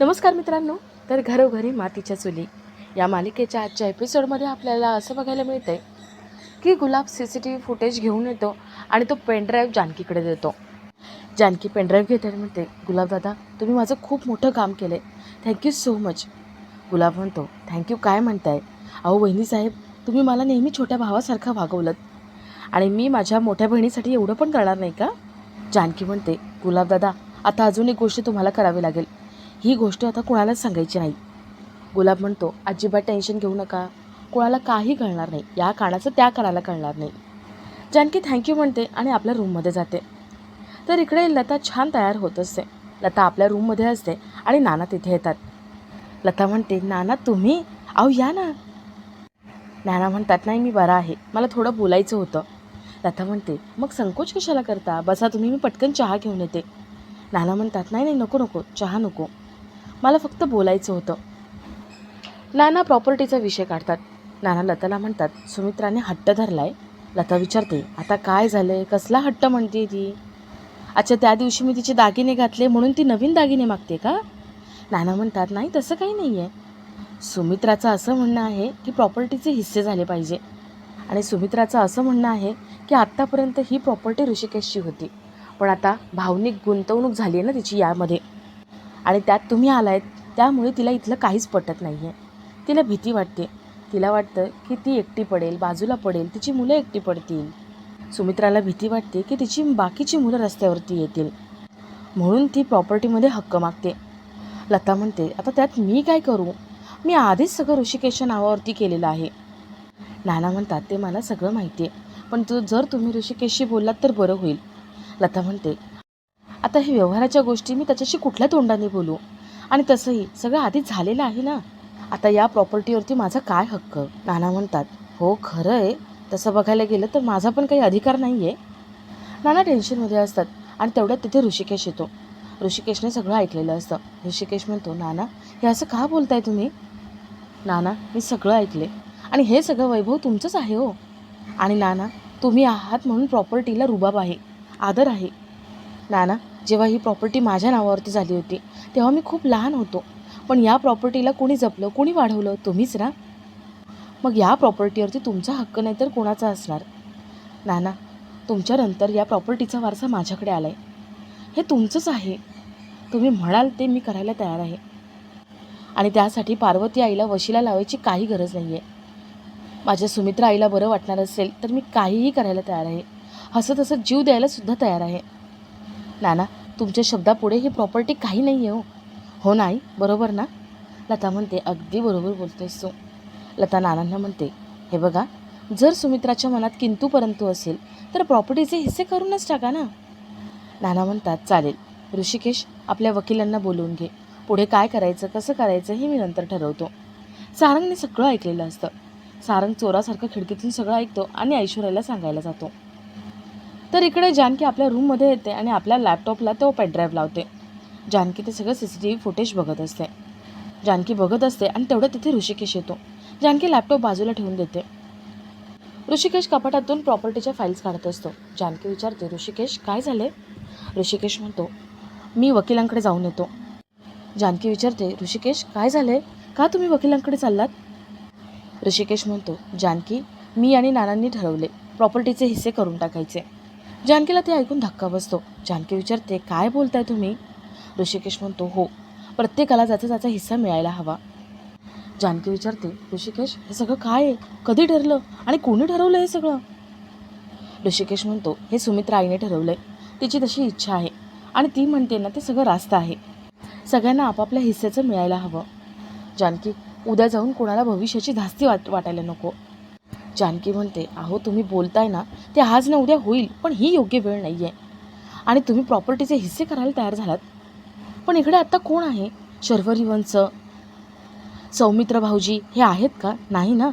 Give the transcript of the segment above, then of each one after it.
नमस्कार मित्रांनो तर घरोघरी मातीच्या चुली. या मालिकेच्या आजच्या एपिसोडमध्ये आपल्याला असं बघायला मिळतं आहे की Gulab C C T V footage घेऊन येतो आणि तो पेनड्राईव्ह जानकीकडे देतो. जानकी पेनड्राईव्ह घेते म्हणते गुलाब दादा तुम्ही माझं खूप मोठं काम केलं आहे थँक्यू सो मच गुलाब म्हणतो थँक्यू काय म्हणताय? अहो वहिनीसाहेब तुम्ही मला नेहमी छोट्या भावासारखं वागवलं आणि मी माझ्या मोठ्या बहिणीसाठी एवढं पण करणार नाही का? जानकी म्हणते गुलाबदादा आता अजून एक गोष्ट तुम्हाला करावी लागेल. ही गोष्ट आता कुणालाच सांगायची नाही. गुलाब म्हणतो अजिबात टेन्शन घेऊ नका. कोणाला काही कळणार नाही. या कानाचं त्या कानाला कळणार नाही. जानकी थँक्यू म्हणते आणि आपल्या रूममध्ये जाते. तर इकडे लता छान तयार होत असते. लता आपल्या रूममध्ये असते आणि नाना तिथे येतात. लता म्हणते नाना तुम्ही? अहो या ना. नाना म्हणतात नाही मी बरा आहे. मला थोडं बोलायचं होतं. लता म्हणते मग संकोच कशाला करता? बसा तुम्ही मी पटकन चहा घेऊन येते. नाना म्हणतात नाही नाही नको नको. चहा नको. मला फक्त बोलायचं होतं. नाना प्रॉपर्टीचा विषय काढतात. नाना लताला म्हणतात सुमित्राने हट्ट धरलाय. लता विचारते आता काय झालंय? कसला हट्ट म्हणते ती? अच्छा त्या दिवशी मी तिचे दागिने घातले म्हणून ती नवीन दागिने मागते का? नाना म्हणतात नाही तसं काही नाही आहे सुमित्राचं असं म्हणणं आहे की प्रॉपर्टीचे हिस्से झाले पाहिजे. आणि सुमित्राचं असं म्हणणं आहे की आत्तापर्यंत ही प्रॉपर्टी ऋषिकेशची होती. पण आता भावनिक गुंतवणूक झाली आहे ना तिची यामध्ये. आणि त्यात तुम्ही आलायत त्यामुळे तिला इथलं काहीच पटत नाही आहे तिला भीती वाटते. तिला वाटतं की ती एकटी पडेल बाजूला पडेल तिची मुलं एकटी पडतील. सुमित्राला भीती वाटते की तिची बाकीची मुलं रस्त्यावरती येतील. म्हणून ती प्रॉपर्टीमध्ये हक्क मागते. लता म्हणते आता त्यात मी काय करू? मी आधीच सगळं ऋषिकेशच्या नावावरती केलेलं आहे. नाना म्हणतात ते मला सगळं माहिती आहे पण तू जर तुम्ही ऋषिकेशशी बोललात तर बरं होईल. लता म्हणते आता हे व्यवहाराच्या गोष्टी मी त्याच्याशी कुठल्या तोंडाने बोलू? आणि तसंही सगळं आधीच झालेलं आहे ना? आता या प्रॉपर्टीवरती माझा काय हक्क? नाना म्हणतात हो खरं आहे तसं बघायला गेलं तर माझा पण काही अधिकार नाही आहे नाना टेन्शनमध्ये असतात आणि तेवढ्यात तिथे ऋषिकेश येतो. ऋषिकेशने सगळं ऐकलेलं असतं. ऋषिकेश म्हणतो नाना हे असं का बोलताय तुम्ही? नाना मी सगळं ऐकले. आणि हे सगळं वैभव तुमचंच आहे हो. आणि नाना तुम्ही आहात म्हणून प्रॉपर्टीला रुबाब आहे. आदर आहे. नाना जेव्हा ही प्रॉपर्टी माझ्या नावावरती झाली होती तेव्हा मी खूप लहान होतो. पण या प्रॉपर्टीला कोणी जपलं कोणी वाढवलं तुम्हीच ना? मग या प्रॉपर्टीवरती तुमचा हक्क नाही तर कोणाचा असणार? नाना तुमच्यानंतर या प्रॉपर्टीचा वारसा माझ्याकडे आला आहे हे तुमचंच आहे. तुम्ही म्हणाल ते मी करायला तयार आहे. आणि त्यासाठी पार्वती आईला वशीला लावायची काही गरज नाही आहे माझ्या सुमित्रा आईला बरं वाटणार असेल तर मी काहीही करायला तयार आहे. हसत हसत जीव द्यायलासुद्धा तयार आहे. नाना तुमच्या शब्दापुढे ही प्रॉपर्टी काही नाही आहे हो हो नाही बरोबर ना? लता म्हणते अगदी बरोबर बोलतोयस तू. लता नानांना म्हणते हे बघा जर सुमित्राच्या मनात किंतू परंतु असेल तर प्रॉपर्टीचे हिस्से करूनच टाका ना. नाना म्हणतात चालेल. ऋषिकेश आपल्या वकिलांना बोलवून घे. पुढे काय करायचं कसं करायचं हे मी नंतर ठरवतो. सारंगने सगळं ऐकलेलं असतं. सारंग चोरासारखं खिडकीतून सगळं ऐकतो आणि ऐश्वर्याला सांगायला जातो. तर इकडे जानकी आपल्या रूममध्ये येते आणि आपल्या लॅपटॉपला तो पेनड्राईव्ह लावते. जानकी ते सगळं C C T V footage बघत असते. जानकी बघत असते आणि तेवढं तिथे ऋषिकेश येतो. जानकी लॅपटॉप बाजूला ठेवून देते. ऋषिकेश कपाटातून प्रॉपर्टीच्या फाईल्स काढत असतो. जानकी विचारते ऋषिकेश काय झाले ऋषिकेश म्हणतो मी वकिलांकडे जाऊन येतो. जानकी विचारते ऋषिकेश काय झाले का तुम्ही वकिलांकडे चाललात? ऋषिकेश म्हणतो जानकी मी आणि नानांनी ठरवले. प्रॉपर्टीचे हिस्से करून टाकायचे. जानकीला ते ऐकून धक्का बसतो. जानकी विचारते काय बोलताय तुम्ही? ऋषिकेश म्हणतो हो प्रत्येकाला ज्याचा त्याचा हिस्सा मिळायला हवा. जानकी विचारते ऋषिकेश हे सगळं काय आहे? कधी ठरलं? आणि कोणी ठरवलं हे सगळं? ऋषिकेश म्हणतो हे सुमित्रा आईने ठरवलं आहे तिची तशी इच्छा आहे. आणि ती म्हणते ना ते सगळं रास्त आहे. सगळ्यांना आपापल्या हिस्सेचं मिळायला हवं. जानकी उद्या जाऊन कोणाला भविष्याची धास्ती वाट वाटायला नको. जानकी म्हणते अहो तुम्ही बोलताय ना ते आज ना उद्या होईल पण ही योग्य वेळ नाही आहे आणि तुम्ही प्रॉपर्टीचे हिस्से करायला तयार झालात? पण इकडे आत्ता कोण आहे? शर्वरी वंश? सौमित्र भाऊजी हे आहेत का? नाही ना?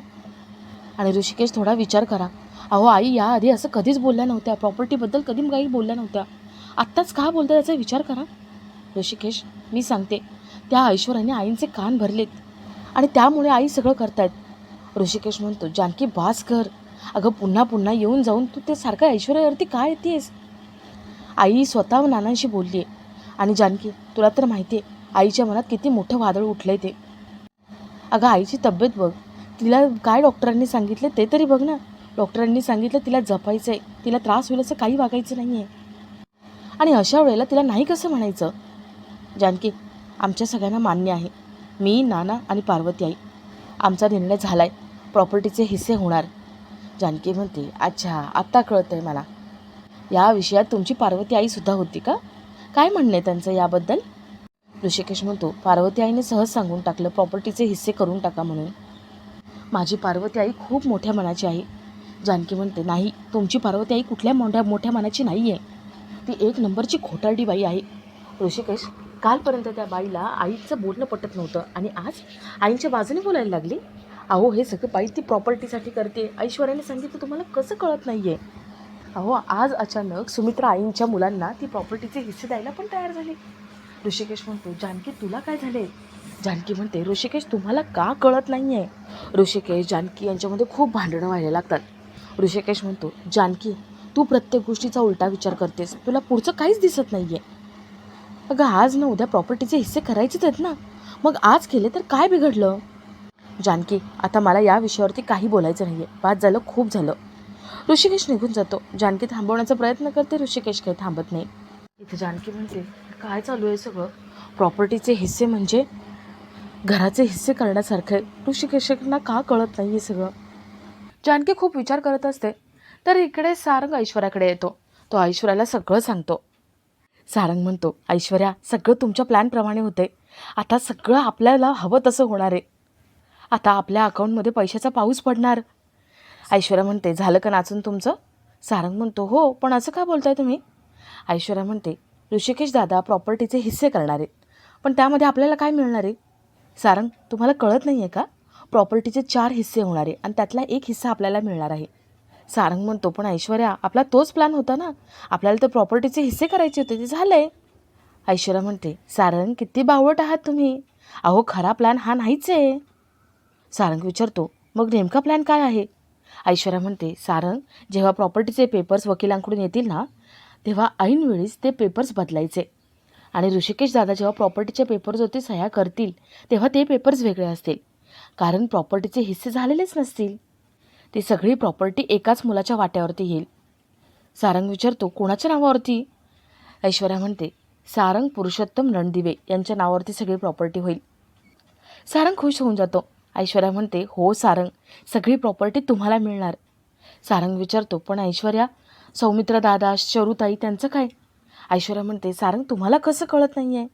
आणि ऋषिकेश थोडा विचार करा. अहो आई याआधी असं कधीच बोलल्या नव्हत्या. प्रॉपर्टीबद्दल कधी काही बोलल्या नव्हत्या. आत्ताच का बोलता याचा विचार करा. ऋषिकेश मी सांगते. त्या ऐश्वर्याने आईंचे कान भरलेत. आणि त्यामुळे आई सगळं करतायत. ऋषिकेश म्हणतो जानकी बास कर अगं पुन्हा पुन्हा येऊन जाऊन तू ते सारखं ऐश्वर्यावरती काय येतेस? आई स्वतः नानांशी बोलली आहे. आणि जानकी तुला तर माहिती आहे आईच्या मनात किती मोठं वादळ उठलं आहे ते. अगं आईची तब्येत बघ तिला काय डॉक्टरांनी सांगितलं ते तरी बघ ना. डॉक्टरांनी सांगितलं तिला जपायचं आहे तिला त्रास होईल असं काही वागायचं नाही आहे आणि अशा वेळेला तिला नाही कसं म्हणायचं? जानकी आमच्या सगळ्यांना मान्य आहे मी नाना आणि पार्वती आई. आमचा निर्णय झाला आहे प्रॉपर्टीचे हिस्से होणार. जानकी म्हणते अच्छा आत्ता कळतं आहे मला. या विषयात तुमची पार्वती आईसुद्धा होती का? काय म्हणणं आहे त्यांचं याबद्दल? ऋषिकेश म्हणतो पार्वती आईने सहज सांगून टाकलं प्रॉपर्टीचे हिस्से करून टाका म्हणून. माझी पार्वती आई खूप मोठ्या मनाची आहे. जानकी म्हणते नाही तुमची पार्वती आई कुठल्या मोठ्या मोठ्या मनाची नाही आहे ती एक नंबरची खोटारडी बाई आहे. ऋषिकेश कालपर्यंत त्या बाईला आईचं बोलणं पटत नव्हतं आणि आज आईच्या बाजूने बोलायला लागली? अहो हे सगळं बाई ती प्रॉपर्टीसाठी करते. ऐश्वर्याने सांगितलं तुम्हाला कसं कळत नाही आहे अहो आज अचानक सुमित्रा आईंच्या मुलांना ती प्रॉपर्टीचे हिस्से द्यायला पण तयार झाले. ऋषिकेश म्हणतो जानकी तुला काय झाले? जानकी म्हणते ऋषिकेश तुम्हाला का कळत नाही आहे ऋषिकेश जानकी यांच्यामध्ये खूप भांडणं व्हायला लागतात. ऋषिकेश म्हणतो जानकी तू प्रत्येक गोष्टीचा उलटा विचार करतेस. तुला पुढचं काहीच दिसत नाही आहे अगं आज ना उद्या प्रॉपर्टीचे हिस्से करायचेच आहेत ना. मग आज केले तर काय बिघडलं? जानकी आता मला या विषयावरती काही बोलायचं नाही आहे बाद झालं खूप झालं. ऋषिकेश निघून जातो. जानकी थांबवण्याचा प्रयत्न करते ऋषिकेश काही थांबत नाही. इथे जानकी म्हणते काय चालू आहे सगळं? प्रॉपर्टीचे हिस्से म्हणजे घराचे हिस्से करण्यासारखं ऋषिकेशांना का कळत नाही आहे सगळं? जानकी खूप विचार करत असते. तर इकडे सारंग ऐश्वर्याकडे येतो. तो ऐश्वर्याला सगळं सांगतो. सारंग म्हणतो ऐश्वर्या सगळं तुमच्या प्लॅनप्रमाणे होते आता सगळं आपल्याला हवं तसं होणार आहे. आता आपल्या अकाउंटमध्ये पैशाचा पाऊस पडणार. ऐश्वर्या म्हणते झालं का नाचून तुमचं? सारंग म्हणतो हो पण असं का बोलताय तुम्ही? ऐश्वर्या म्हणते ऋषिकेश दादा प्रॉपर्टीचे हिस्से करणार आहेत पण त्यामध्ये आपल्याला काय मिळणार आहे? सारंग तुम्हाला कळत नाही आहे का? प्रॉपर्टीचे चार हिस्से होणार आहे आणि त्यातला एक हिस्सा आपल्याला मिळणार आहे. सारंग म्हणतो पण ऐश्वर्या आपला तोच प्लॅन होता ना? आपल्याला तर प्रॉपर्टीचे हिस्से करायचे होते ते झालं आहे ऐश्वर्या म्हणते सारंग किती बावट आहात तुम्ही. अहो खरा प्लॅन हा नाहीच आहे. सारंग विचारतो मग नेमका प्लॅन काय आहे? ऐश्वर्या म्हणते सारंग जेव्हा प्रॉपर्टीचे पेपर्स वकिलांकडून येतील ना तेव्हा ऐनवेळीच ते पेपर्स बदलायचे. आणि ऋषिकेश दादा जेव्हा प्रॉपर्टीचे पेपर्सवरती सह्या करतील तेव्हा ते पेपर्स वेगळे असतील. कारण प्रॉपर्टीचे हिस्से झालेलेच नसतील. ती सगळी प्रॉपर्टी एकाच मुलाच्या वाट्यावरती येईल. सारंग विचारतो कोणाच्या नावावरती? ऐश्वर्या म्हणते सारंग पुरुषोत्तम रणदिवे यांच्या नावावरती सगळी प्रॉपर्टी होईल. सारंग खुश होऊन जातो ऐश्वर्या म्हणते हो सारंग सगळी प्रॉपर्टी तुम्हाला मिळणार. सारंग विचारतो पण ऐश्वर्या सौमित्र दादा शरुताई त्यांचं काय? ऐश्वर्या म्हणते सारंग तुम्हाला कसं कळत नाही आहे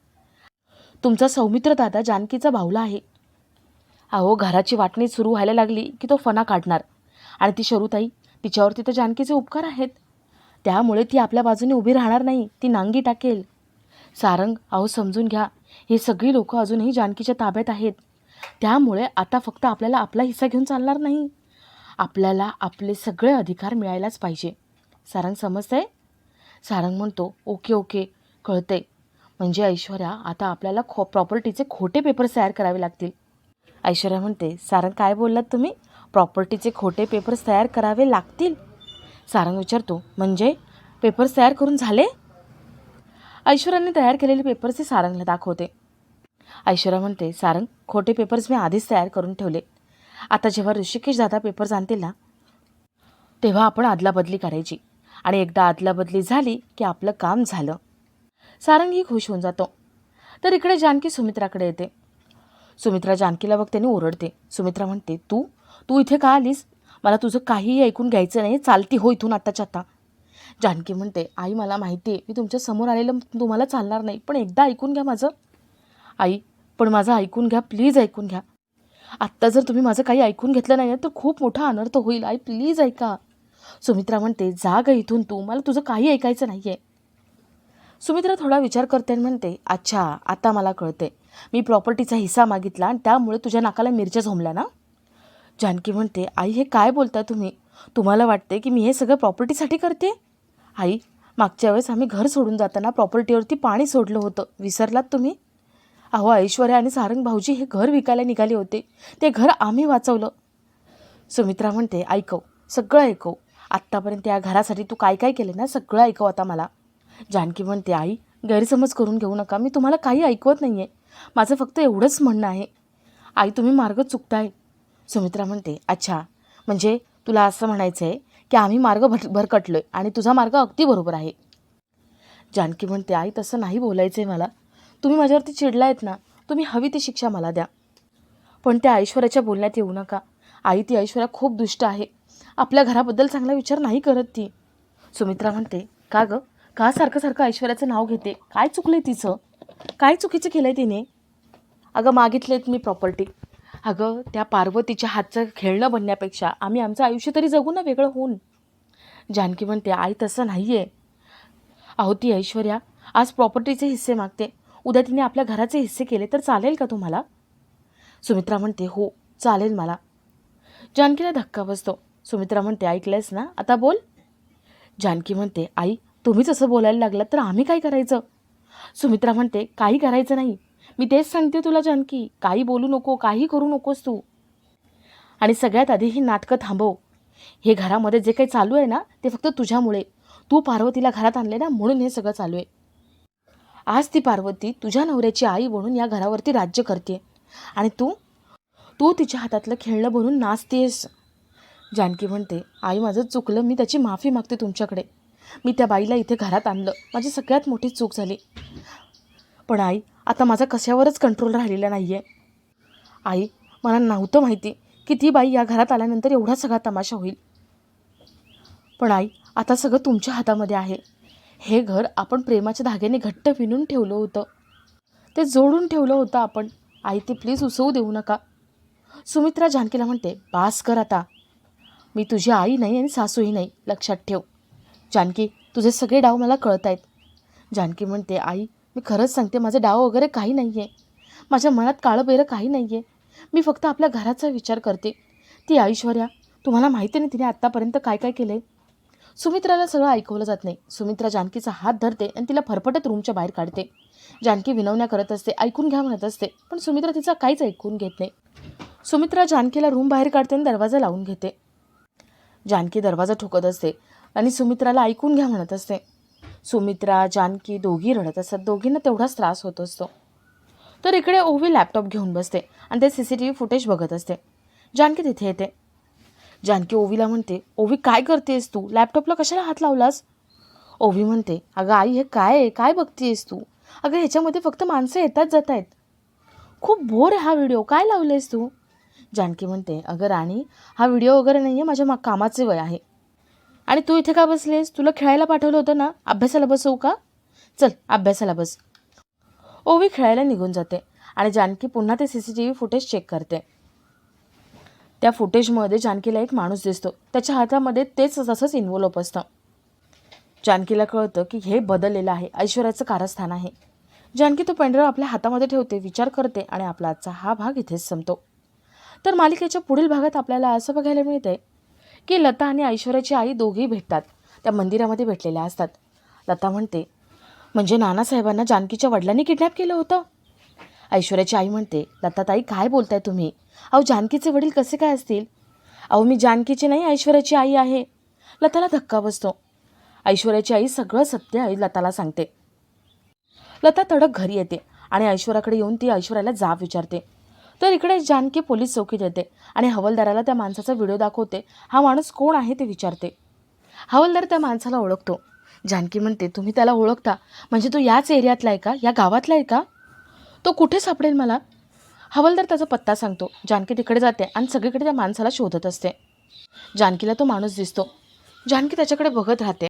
तुमचा सौमित्र दादा जानकीचा भाऊला आहे. अहो घराची वाटणी सुरू व्हायला लागली की तो फणा काढणार. आणि ती शरुताई तिच्यावरती तर जानकीचे उपकार आहेत. त्यामुळे ती आपल्या बाजूने उभी राहणार नाही ती नांगी टाकेल. सारंग अहो समजून घ्या. हे सगळी लोकं अजूनही जानकीच्या ताब्यात आहेत. त्यामुळे आता फक्त आपल्याला आपला हिस्सा घेऊन चालणार नाही. आपल्याला आपले सगळे अधिकार मिळायलाच पाहिजे. सारंग समजतंय? सारंग म्हणतो ओके ओके कळतंय. म्हणजे ऐश्वर्या आता आपल्याला खो प्रॉपर्टीचे खोटे पेपर्स तयार करावे लागतील. ऐश्वर्या म्हणते सारंग काय बोललात तुम्ही? प्रॉपर्टीचे खोटे पेपर्स तयार करावे लागतील? सारंग विचारतो म्हणजे? पेपर्स तयार करून झाले? ऐश्वर्याने तयार केलेले पेपर्स ते सारंगला दाखवते. ऐश्वर्या म्हणते सारंग खोटे पेपर्स मी आधीच तयार करून ठेवले. आता जेव्हा ऋषिकेश दादा पेपर्स आणतील ना तेव्हा आपण आदलाबदली करायची. आणि एकदा आदलाबदली झाली की आपलं काम झालं. सारंगही खुश होऊन जातो. तर इकडे जानकी सुमित्राकडे येते. सुमित्रा जानकीला बघ त्याने ओरडते. सुमित्रा म्हणते तू तू इथे का आलीस? मला तुझं काहीही ऐकून घ्यायचं नाही. चालती हो इथून आत्ताच्या आत्ता जानकी म्हणते आई मला माहिती आहे मी तुमच्यासमोर आलेलं तुम्हाला चालणार नाही. पण एकदा ऐकून घ्या माझं. आई पण माझं ऐकून घ्या प्लीज ऐकून घ्या. आत्ता जर तुम्ही माझं काही ऐकून घेतलं नाही तर खूप मोठा अनर्थ होईल. आई प्लीज ऐका. सुमित्रा म्हणते जा ग इथून तू मला तुझं काही ऐकायचं नाही आहे सुमित्रा थोडा विचार करते आणि म्हणते अच्छा आता मला कळते मी प्रॉपर्टीचा हिस्सा मागितला आणि त्यामुळे तुझ्या नाकाला मिरच्या झोंबल्या ना? जानकी म्हणते आई हे काय बोलता तुम्ही? तुम्हाला वाटते की मी हे सगळं प्रॉपर्टीसाठी करते? आई मागच्या वेळेस आम्ही घर सोडून जाताना प्रॉपर्टीवरती पाणी सोडलं होतं. विसरलात तुम्ही? अहो ऐश्वर्या आणि सारंग भाऊजी हे घर विकायला निघाले होते. ते घर आम्ही वाचवलं. सुमित्रा म्हणते ऐकव सगळं ऐकव. आत्तापर्यंत या घरासाठी तू काय काय केलं ना सगळं ऐकव आता मला. जानकी म्हणते आई गैरसमज करून घेऊ नका. मी तुम्हाला काही ऐकवत नाही आहे माझं फक्त एवढंच म्हणणं आहे. आई तुम्ही मार्ग चुकताय. सुमित्रा म्हणते अच्छा. म्हणजे तुला असं म्हणायचं आहे की आम्ही मार्ग भर भरकटलो आहे आणि तुझा मार्ग अगदी बरोबर आहे. जानकी म्हणते आई तसं नाही बोलायचं आहे मला. तुम्ही माझ्यावरती चिडला आहेत ना तुम्ही हवी ती शिक्षा मला द्या. पण त्या ऐश्वर्याच्या बोलण्यात येऊ नका. आई ती ऐश्वर्या खूप दुष्ट आहे. आपल्या घराबद्दल चांगला विचार नाही करत ती. सुमित्रा म्हणते का गं? का सारखं सारखं ऐश्वर्याचं नाव घेते? काय चुकलं आहे तिचं? काय चुकीचं केलं आहे तिने? अगं मागितलेत मी प्रॉपर्टी. अगं त्या पार्वतीच्या हातचं खेळणं बनण्यापेक्षा आम्ही आमचं आयुष्य तरी जगू ना वेगळं होऊन. जानकी म्हणते आई तसं नाही आहे अहो ती ऐश्वर्या आज प्रॉपर्टीचे हिस्से मागते. उद्या तिने आपल्या घराचे हिस्से केले तर चालेल का तुम्हाला? सुमित्रा म्हणते हो चालेल मला. जानकीला धक्का बसतो. सुमित्रा म्हणते ऐकलंयस ना? आता बोल. जानकी म्हणते आई तुम्हीच असं बोलायला लागलात तर आम्ही काय करायचं? सुमित्रा म्हणते काही करायचं नाही. मी तेच सांगते तुला जानकी. काही बोलू नको काही करू नकोस तू. आणि सगळ्यात आधी ही नाटकं थांबव. हे घरामध्ये जे काही चालू आहे ना ते फक्त तुझ्यामुळे. तू पार्वतीला घरात आणले ना म्हणून हे सगळं चालू आहे. आज ती पार्वती तुझ्या नवऱ्याची आई बनून या घरावरती राज्य करते आणि तू? तू तिच्या हातातलं खेळणं बनून नाचतेस जानकी म्हणते आई माझं चुकलं मी त्याची माफी मागते तुमच्याकडे. मी त्या बाईला इथे घरात आणलं. माझी सगळ्यात मोठी चूक झाली. पण आई आता माझा कशावरच कंट्रोल राहिलेला नाही आहे आई मला नव्हतं माहिती की ती बाई या घरात आल्यानंतर एवढा सगळा तमाशा होईल. पण आई आता सगळं तुमच्या हातामध्ये आहे. हे घर आपण प्रेमाच्या धाग्याने घट्ट विणून ठेवलं होतं. ते जोडून ठेवलं होतं आपण. आई ते प्लीज उसवू देऊ नका. सुमित्रा जानकीला म्हणते बास कर आता. मी तुझी आई नाही आणि सासूही नाही. लक्षात ठेव. जानकी तुझे सगळे डाव मला कळत आहेत जानकी म्हणते आई मी खरंच सांगते माझे डाव वगैरे काही नाही आहे माझ्या मनात काळं बेरं काही नाही आहे मी फक्त आपल्या घराचा विचार करते. ती ऐश्वर्या तुम्हाला माहिती नाही तिने आत्तापर्यंत काय काय केलं आहे सुमित्राला सगळं ऐकवलं जात नाही. सुमित्रा जानकीचा हात धरते आणि तिला फरफटत रूमच्या बाहेर काढते. जानकी विनवण्या करत असते ऐकून घ्या म्हणत असते पण सुमित्रा तिचा काहीच ऐकून घेत नाही. सुमित्रा जानकीला रूम बाहेर काढते आणि दरवाजा लावून घेते. जानकी दरवाजा ठोकत असते आणि सुमित्राला ऐकून घ्या म्हणत असते. सुमित्रा जानकी दोघी रडत असतात. दोघींना तेवढाच त्रास होत असतो. तर इकडे ओवी लॅपटॉप घेऊन बसते आणि ते C C T V footage बघत असते. जानकी तिथे येते. जानकी ओवीला म्हणते ओवी काय करतेस तू? लॅपटॉपला कशाला हात लावलास? ओवी म्हणते अगं आई हे काय आहे? काय बघतीयेस तू? अगं ह्याच्यामध्ये फक्त माणसं येतात जात आहेत खूप बोर आहे हा व्हिडिओ. काय लावलेस तू? जानकी म्हणते अगं राणी हा व्हिडिओ वगैरे नाही आहे माझ्या मा कामाचे वय आहे. आणि तू इथे का बसलेस? तुला खेळायला पाठवलं होतं ना? अभ्यासाला बसवू हो का? चल अभ्यासाला बस. ओवी खेळायला निघून जाते आणि जानकी पुन्हा ते C C T V footage check करते. त्या फुटेजमध्ये जानकीला एक माणूस दिसतो. त्याच्या हातामध्ये तेच तसंच इन्व्हॉल्व असतं. जानकीला कळतं की हे बदललेलं आहे. ऐश्वर्याचं कारस्थान आहे. जानकी तो पेंड्राव आपल्या हातामध्ये ठेवते विचार करते आणि आपला आजचा हा भाग इथेच संपतो. तर मालिकेच्या पुढील भागात आपल्याला असं बघायला मिळतंय की लता आणि ऐश्वर्याची आई दोघेही भेटतात. त्या मंदिरामध्ये भेटलेल्या असतात. लता म्हणते म्हणजे नानासाहेबांना जानकीच्या वडिलांनी किडनॅप केलं होतं? ऐश्वर्याची आई म्हणते लताताई काय बोलताय तुम्ही? अहो जानकीचे वडील कसे काय असतील? अहो मी जानकीची नाही ऐश्वर्याची आई आहे. लताला धक्का बसतो. ऐश्वर्याची आई सगळं सत्य आई लताला सांगते. लता तडक घरी येते आणि ऐश्वर्याकडे येऊन ती ऐश्वर्याला जाब विचारते. तर इकडे जानकी पोलीस चौकीत येते आणि हवलदाराला त्या माणसाचा व्हिडिओ दाखवते. हा माणूस कोण आहे ते विचारते. हवलदार त्या माणसाला ओळखतो. जानकी म्हणते तुम्ही त्याला ओळखता? म्हणजे तो याच एरियातला आहे का? या गावातला आहे का? तो कुठे सापडेल मला? हवालदार त्याचा पत्ता सांगतो. जानकी तिकडे जाते आणि सगळीकडे त्या माणसाला शोधत असते. जानकीला तो माणूस दिसतो. जानकी त्याच्याकडे बघत राहते.